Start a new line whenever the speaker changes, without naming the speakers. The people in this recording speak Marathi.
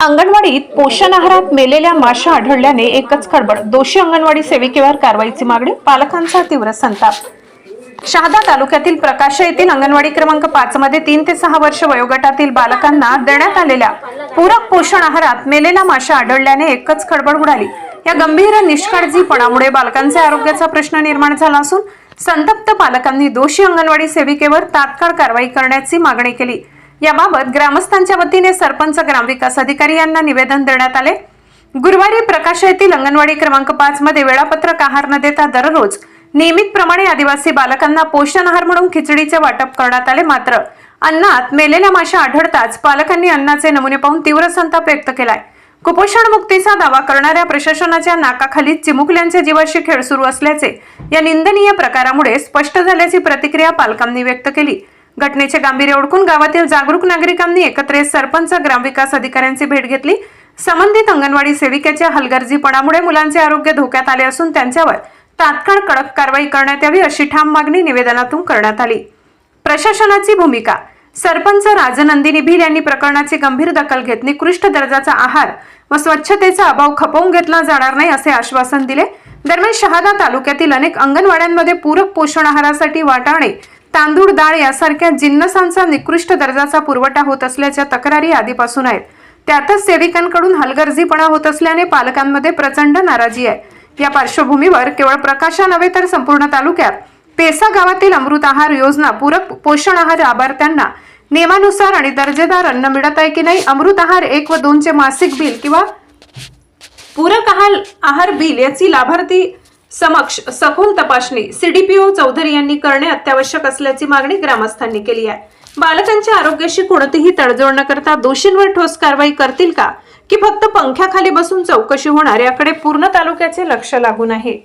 अंगणवाडीत पोषण आहारात मेलेल्या माशा आढळल्याने एकच खळबळ. दोषी अंगणवाडी सेविकेवर कारवाईची मागणी पालकांचा तीव्र संताप. शहादा तालुक्यातील प्रकाश येथील अंगणवाडी क्रमांक पाच मध्ये तीन ते सहा वर्ष वयोगटातील बालकांना देण्यात आलेल्या पूरक पोषण आहारात मेलेल्या माशा आढळल्याने एकच खळबळ उडाली. या गंभीर निष्काळजीपणामुळे बालकांच्या आरोग्याचा प्रश्न निर्माण झाला असून संतप्त पालकांनी दोषी अंगणवाडी सेविकेवर तात्काळ कारवाई करण्याची मागणी केली. याबाबत ग्रामस्थांच्या वतीने सरपंच ग्रामविकास अधिकारी यांना निवेदन देण्यात आले. गुरुवारी प्रकाश येथील अंगणवाडी क्रमांक पाच मध्ये वेळापत्रक आहार न देता दररोज नियमितप्रमाणे आदिवासी बालकांना पोषण आहार म्हणून खिचडीचे वाटप करण्यात आले. मात्र अन्नात मेलेल्या माशा आढळताच पालकांनी अन्नाचे नमुने पाहून तीव्र संताप व्यक्त केलाय. कुपोषण मुक्तीचा दावा करणाऱ्या प्रशासनाच्या नाकाखाली चिमुकल्यांच्या जीवाशी खेळ सुरू असल्याचे या निंदनीय प्रकारामुळे स्पष्ट झाल्याची प्रतिक्रिया पालकांनी व्यक्त केली. घटनेचे गांभीर्य ओळखून गावातील जागरूक नागरिकांनी एकत्र येत सरपंच ग्रामविकास अधिकाऱ्यांची भेट घेतली. संबंधित अंगणवाडी सेविकेच्या हलगर्जीपणामुळे मुलांचे आरोग्य धोक्यात आले असून त्यांच्यावर तात्काळ कडक कारवाई करण्यात यावी अशी ठाम मागणी निवेदनातून करण्यात आली. प्रशासनाची भूमिका सरपंच राजनंदिनी भिल यांनी प्रकरणाची गंभीर दखल घेत निकृष्ट दर्जाचा आहार व स्वच्छतेचा अभाव खपवून घेतला जाणार नाही असे आश्वासन दिले. दरम्यान शहादा तालुक्यातील अनेक अंगणवाड्यांमध्ये पूरक पोषण आहारासाठी वाटाणे तांदूळ डाळ यासारख्या जिन्नसांचा निकृष्ट दर्जाचा पुरवठा होत असल्याच्या तक्रारी आधीपासून आहेत. त्यातच सेविकांकडून हलगर्जीपणा होत असल्याने पालकांमध्ये प्रचंड नाराजी आहे. या पार्श्वभूमीवर केवळ प्रकाशा नव्हे तर संपूर्ण तालुक्यात पेसा गावातील अमृत आहार योजना पूरक पोषण आहार लाभार्थ्यांना नियमानुसार आणि दर्जेदार अन्न मिळत आहे की नाही अमृत आहार एक व दोनचे मासिक बिल किंवा पूरक आहार आहार बिल याची लाभार्थी समक्ष सखोल तपासणी सीडीपीओ चौधरी यांनी करणे अत्यावश्यक असल्याची मागणी ग्रामस्थांनी केली आहे. बालकांच्या आरोग्याशी कोणतीही तडजोड न करता दोषींवर ठोस कारवाई करतील का? की फक्त पंख्याखाली बसून चौकशी होणार याकडे पूर्ण तालुक्याचे लक्ष लागून आहे.